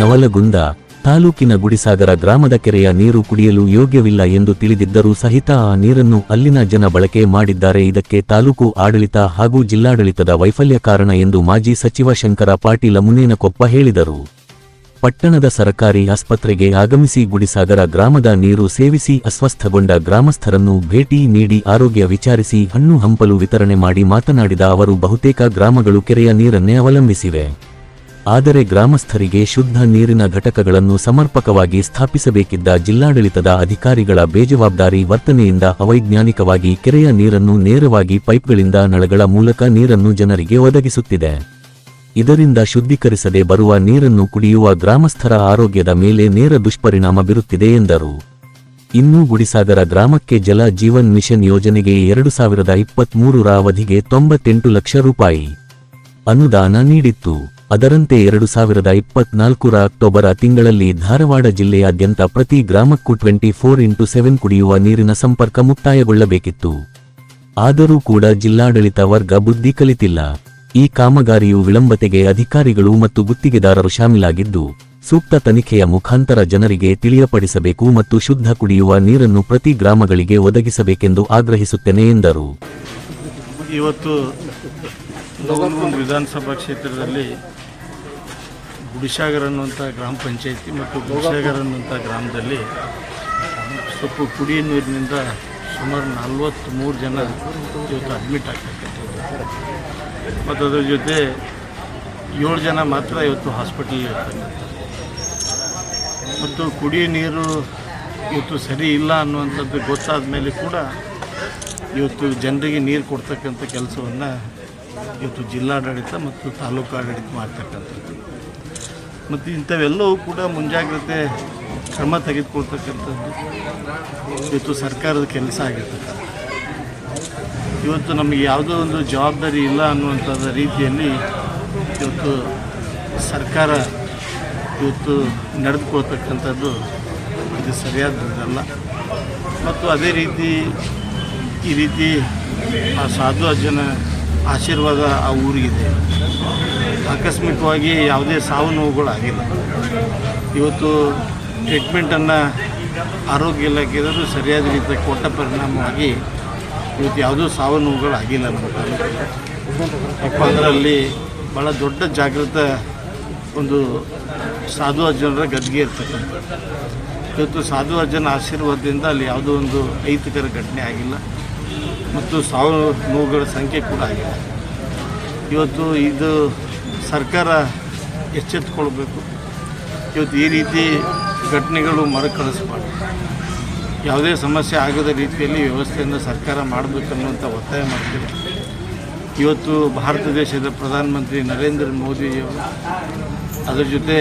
ನವಲಗುಂದ ತಾಲೂಕಿನ ಗುಡಿಸಾಗರ ಗ್ರಾಮದ ಕೆರೆಯ ನೀರು ಕುಡಿಯಲು ಯೋಗ್ಯವಿಲ್ಲ ಎಂದು ತಿಳಿದಿದ್ದರೂ ಸಹಿತ ಆ ನೀರನ್ನು ಅಲ್ಲಿನ ಜನ ಬಳಕೆ ಮಾಡಿದ್ದಾರೆ. ಇದಕ್ಕೆ ತಾಲೂಕು ಆಡಳಿತ ಹಾಗೂ ಜಿಲ್ಲಾಡಳಿತದ ವೈಫಲ್ಯ ಕಾರಣ ಎಂದು ಮಾಜಿ ಸಚಿವ ಶಂಕರ ಪಾಟೀಲ ಮುನೇನಕೊಪ್ಪ ಹೇಳಿದರು. ಪಟ್ಟಣದ ಸರಕಾರಿ ಆಸ್ಪತ್ರೆಗೆ ಆಗಮಿಸಿ ಗುಡಿಸಾಗರ ಗ್ರಾಮದ ನೀರು ಸೇವಿಸಿ ಅಸ್ವಸ್ಥಗೊಂಡ ಗ್ರಾಮಸ್ಥರನ್ನು ಭೇಟಿ ನೀಡಿ ಆರೋಗ್ಯ ವಿಚಾರಿಸಿ ಹಣ್ಣು ಹಂಪಲು ವಿತರಣೆ ಮಾಡಿ ಮಾತನಾಡಿದ ಅವರು, ಬಹುತೇಕ ಗ್ರಾಮಗಳು ಕೆರೆಯ ನೀರನ್ನೇ ಅವಲಂಬಿಸಿವೆ. ಆದರೆ ಗ್ರಾಮಸ್ಥರಿಗೆ ಶುದ್ಧ ನೀರಿನ ಘಟಕಗಳನ್ನು ಸಮರ್ಪಕವಾಗಿ ಸ್ಥಾಪಿಸಬೇಕಿದ್ದ ಜಿಲ್ಲಾಡಳಿತದ ಅಧಿಕಾರಿಗಳ ಬೇಜವಾಬ್ದಾರಿ ವರ್ತನೆಯಿಂದ ಅವೈಜ್ಞಾನಿಕವಾಗಿ ಕೆರೆಯ ನೀರನ್ನು ನೇರವಾಗಿ ಪೈಪ್ಗಳಿಂದ ನಳಗಳ ಮೂಲಕ ನೀರನ್ನು ಜನರಿಗೆ ಒದಗಿಸುತ್ತಿದೆ. ಇದರಿಂದ ಶುದ್ಧೀಕರಿಸದೆ ಬರುವ ನೀರನ್ನು ಕುಡಿಯುವ ಗ್ರಾಮಸ್ಥರ ಆರೋಗ್ಯದ ಮೇಲೆ ನೇರ ದುಷ್ಪರಿಣಾಮ ಬೀರುತ್ತಿದೆ ಎಂದರು. ಇನ್ನೂ ಗುಡಿಸಾಗರ ಗ್ರಾಮಕ್ಕೆ ಜಲ ಜೀವನ್ ಮಿಷನ್ ಯೋಜನೆಗೆ ಎರಡು ಸಾವಿರದ ಇಪ್ಪತ್ಮೂರರ ಅವಧಿಗೆ ತೊಂಬತ್ತೆಂಟು ಲಕ್ಷ ರೂಪಾಯಿ ಅನುದಾನ ನೀಡಿತ್ತು. ಅದರಂತೆ ಎರಡು ಸಾವಿರದ ಇಪ್ಪತ್ನಾಲ್ಕರ ಅಕ್ಟೋಬರ ತಿಂಗಳಲ್ಲಿ ಧಾರವಾಡ ಜಿಲ್ಲೆಯಾದ್ಯಂತ ಪ್ರತಿ ಗ್ರಾಮಕ್ಕೂ ಟ್ವೆಂಟಿ ಫೋರ್ ಇಂಟು ಸೆವೆನ್ ಕುಡಿಯುವ ನೀರಿನ ಸಂಪರ್ಕ ಮುಕ್ತಾಯಗೊಳ್ಳಬೇಕಿತ್ತು. ಆದರೂ ಕೂಡ ಜಿಲ್ಲಾಡಳಿತ ವರ್ಗ ಬುದ್ಧಿ ಕಲಿತಿಲ್ಲ. ಈ ಕಾಮಗಾರಿಯು ವಿಳಂಬತೆಗೆ ಅಧಿಕಾರಿಗಳು ಮತ್ತು ಗುತ್ತಿಗೆದಾರರು ಶಾಮೀಲಾಗಿದ್ದು, ಸೂಕ್ತ ತನಿಖೆಯ ಮುಖಾಂತರ ಜನರಿಗೆ ತಿಳಿಯಪಡಿಸಬೇಕು ಮತ್ತು ಶುದ್ಧ ಕುಡಿಯುವ ನೀರನ್ನು ಪ್ರತಿ ಗ್ರಾಮಗಳಿಗೆ ಒದಗಿಸಬೇಕೆಂದು ಆಗ್ರಹಿಸುತ್ತೇನೆ ಎಂದರು. ಇವತ್ತು ನವಲಗುಂದ ವಿಧಾನಸಭಾ ಕ್ಷೇತ್ರದಲ್ಲಿ ಗುಡಿಸಾಗರ್ ಅನ್ನುವಂಥ ಗ್ರಾಮ ಪಂಚಾಯಿತಿ ಮತ್ತು ಗುಡಿಸಾಗರ್ ಅನ್ನುವಂಥ ಗ್ರಾಮದಲ್ಲಿ ಸ್ವಲ್ಪ ಕುಡಿಯ ನೀರಿನಿಂದ ಸುಮಾರು ನಲ್ವತ್ತ್ಮೂರು ಜನ ಇವತ್ತು ಅಡ್ಮಿಟ್ ಆಗ್ತಕ್ಕಂಥದ್ದು. ಮತ್ತು ಅದ್ರ ಜೊತೆ ಏಳು ಜನ ಮಾತ್ರ ಇವತ್ತು ಹಾಸ್ಪಿಟಲ್ ಇರ್ತಕ್ಕಂಥ ಮತ್ತು ಕುಡಿಯೋ ನೀರು ಇವತ್ತು ಸರಿ ಇಲ್ಲ ಅನ್ನುವಂಥದ್ದು ಗೊತ್ತಾದ ಮೇಲೆ ಕೂಡ ಇವತ್ತು ಜನರಿಗೆ ನೀರು ಕೊಡ್ತಕ್ಕಂಥ ಕೆಲಸವನ್ನು ಇವತ್ತು ಜಿಲ್ಲಾಡಳಿತ ಮತ್ತು ತಾಲೂಕು ಆಡಳಿತ ಮಾಡ್ತಕ್ಕಂಥದ್ದು. ಮತ್ತು ಇಂಥವೆಲ್ಲವೂ ಕೂಡ ಮುಂಜಾಗ್ರತೆ ಕ್ರಮ ತೆಗೆದುಕೊಳ್ತಕ್ಕಂಥದ್ದು ಇವತ್ತು ಸರ್ಕಾರದ ಕೆಲಸ ಆಗಿರ್ತಕ್ಕಂಥ ಇವತ್ತು ನಮಗೆ ಯಾವುದೋ ಒಂದು ಜವಾಬ್ದಾರಿ ಇಲ್ಲ ಅನ್ನುವಂಥದ್ದು ರೀತಿಯಲ್ಲಿ ಇವತ್ತು ಸರ್ಕಾರ ಇವತ್ತು ನಡೆದುಕೊಳ್ತಕ್ಕಂಥದ್ದು ಇದು ಸರಿಯಾದದ್ದಲ್ಲ. ಮತ್ತು ಅದೇ ರೀತಿ ಈ ರೀತಿ ಆ ಸಾಧು ಅಜ್ಜನ ಆಶೀರ್ವಾದ ಆ ಊರಿಗಿದೆ. ಆಕಸ್ಮಿಕವಾಗಿ ಯಾವುದೇ ಸಾವು ನೋವುಗಳಾಗಿಲ್ಲ ಇವತ್ತು ಟ್ರೀಟ್ಮೆಂಟನ್ನು ಆರೋಗ್ಯ ಇಲಾಖೆಯವರು ಸರಿಯಾದ ರೀತಿಯ ಕೊಟ್ಟ ಪರಿಣಾಮವಾಗಿ ಇವತ್ತು ಯಾವುದೂ ಸಾವು ನೋವುಗಳಾಗಿಲ್ಲ ನಮ್ಮ ಯಾಕಪ್ಪ ಅಂದ್ರೆ ಅಲ್ಲಿ ಭಾಳ ದೊಡ್ಡ ಜಾಗೃತ ಒಂದು ಸಾಧು ಅಜ್ಜನರ ಗದ್ಗೆ ಇರ್ತಕ್ಕಂಥ ಇವತ್ತು ಸಾಧು ಅಜ್ಜನ ಆಶೀರ್ವಾದದಿಂದ ಅಲ್ಲಿ ಯಾವುದೋ ಒಂದು ಐತಿಕರ ಘಟನೆ ಆಗಿಲ್ಲ. ಮತ್ತು ಸಾವಿರ ನೋವುಗಳ ಸಂಖ್ಯೆ ಕೂಡ ಆಗಿದೆ. ಇವತ್ತು ಇದು ಸರ್ಕಾರ ಎಚ್ಚೆತ್ತುಕೊಳ್ಬೇಕು. ಇವತ್ತು ಈ ರೀತಿ ಘಟನೆಗಳು ಮರುಕಳಿಸಬಾರ್ದು ಯಾವುದೇ ಸಮಸ್ಯೆ ಆಗದ ರೀತಿಯಲ್ಲಿ ವ್ಯವಸ್ಥೆಯನ್ನು ಸರ್ಕಾರ ಮಾಡಬೇಕನ್ನುವಂಥ ಒತ್ತಾಯ ಮಾಡ್ತೀವಿ. ಇವತ್ತು ಭಾರತ ದೇಶದ ಪ್ರಧಾನಮಂತ್ರಿ ನರೇಂದ್ರ ಮೋದಿಯವರು ಅದರ ಜೊತೆ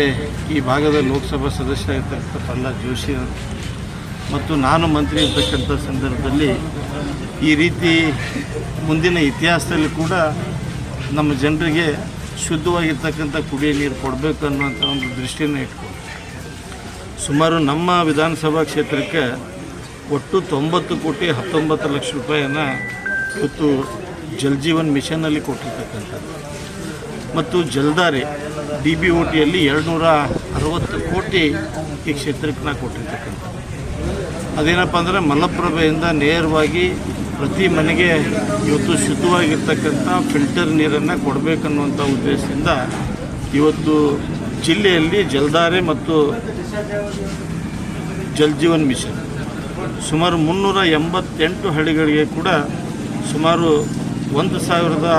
ಈ ಭಾಗದ ಲೋಕಸಭಾ ಸದಸ್ಯರಾಗಿರ್ತಕ್ಕಂಥ ಪ್ರಹ್ಲಾದ್ ಜೋಶಿ ಮತ್ತು ನಾನು ಮಂತ್ರಿ ಇರ್ತಕ್ಕಂಥ ಸಂದರ್ಭದಲ್ಲಿ ಈ ರೀತಿ ಮುಂದಿನ ಇತಿಹಾಸದಲ್ಲಿ ಕೂಡ ನಮ್ಮ ಜನರಿಗೆ ಶುದ್ಧವಾಗಿರ್ತಕ್ಕಂಥ ಕುಡಿಯ ನೀರು ಕೊಡಬೇಕು ಅನ್ನುವಂಥ ಒಂದು ದೃಷ್ಟಿಯನ್ನು ಇಟ್ಕೊಂಡು ಸುಮಾರು ನಮ್ಮ ವಿಧಾನಸಭಾ ಕ್ಷೇತ್ರಕ್ಕೆ ಒಟ್ಟು ತೊಂಬತ್ತು ಕೋಟಿ ಹತ್ತೊಂಬತ್ತು ಲಕ್ಷ ರೂಪಾಯಿಯನ್ನು ಇವತ್ತು ಜಲ್ ಜೀವನ್ ಮಿಷನ್ನಲ್ಲಿ ಕೊಟ್ಟಿರ್ತಕ್ಕಂಥದ್ದು. ಮತ್ತು ಜಲ್ದಾರಿ ಡಿ ಬಿ ಓ ಟಿಯಲ್ಲಿ ಎರಡುನೂರ ಅರವತ್ತು ಕೋಟಿ ಈ ಕ್ಷೇತ್ರಕ್ಕೆ ನಾ ಕೊಟ್ಟಿರ್ತಕ್ಕಂಥದ್ದು. ಅದೇನಪ್ಪ ಅಂದರೆ ಮಲಪ್ರಭೆಯಿಂದ ನೇರವಾಗಿ ಪ್ರತಿ ಮನೆಗೆ ಇವತ್ತು ಶುದ್ಧವಾಗಿರ್ತಕ್ಕಂಥ ಫಿಲ್ಟರ್ ನೀರನ್ನು ಕೊಡಬೇಕನ್ನುವಂಥ ಉದ್ದೇಶದಿಂದ ಇವತ್ತು ಜಿಲ್ಲೆಯಲ್ಲಿ ಜಲ್ದಾರೆ ಮತ್ತು ಜಲ್ ಜೀವನ್ ಮಿಷನ್. ಸುಮಾರು ಮುನ್ನೂರ ಎಂಬತ್ತೆಂಟು ಹಳ್ಳಿಗಳಿಗೆ ಕೂಡ ಸುಮಾರು ಒಂದು ಸಾವಿರದ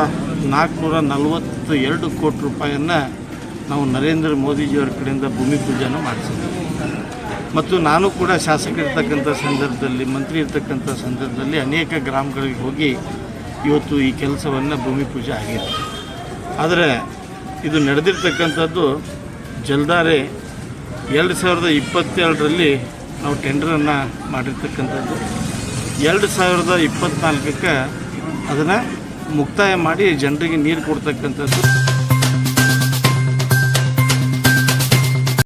ನಾಲ್ಕುನೂರ ನಲವತ್ತು ಎರಡು ಕೋಟಿ ರೂಪಾಯಿಯನ್ನು ನಾವು ನರೇಂದ್ರ ಮೋದಿಜಿಯವರ ಕಡೆಯಿಂದ ಭೂಮಿ ಪೂಜೆಯನ್ನು ಮಾಡಿಸಿದ್ವಿ. ಮತ್ತು ನಾನು ಕೂಡ ಶಾಸಕರಿರ್ತಕ್ಕಂಥ ಸಂದರ್ಭದಲ್ಲಿ, ಮಂತ್ರಿ ಇರ್ತಕ್ಕಂಥ ಸಂದರ್ಭದಲ್ಲಿ ಅನೇಕ ಗ್ರಾಮಗಳಿಗೆ ಹೋಗಿ ಇವತ್ತು ಈ ಕೆಲಸವನ್ನು ಭೂಮಿ ಪೂಜೆ ಆಗಿದೆ. ಆದರೆ ಇದು ನಡೆದಿರ್ತಕ್ಕಂಥದ್ದು ಜಲ್ದಾರೆ ಎರಡು ಸಾವಿರದ ಇಪ್ಪತ್ತೆರಡರಲ್ಲಿ ನಾವು ಟೆಂಡರನ್ನು ಮಾಡಿರ್ತಕ್ಕಂಥದ್ದು. ಎರಡು ಸಾವಿರದ ಇಪ್ಪತ್ತ್ನಾಲ್ಕಕ್ಕೆ ಅದನ್ನು ಮುಕ್ತಾಯ ಮಾಡಿ ಜನರಿಗೆ ನೀರು ಕೊಡ್ತಕ್ಕಂಥದ್ದು.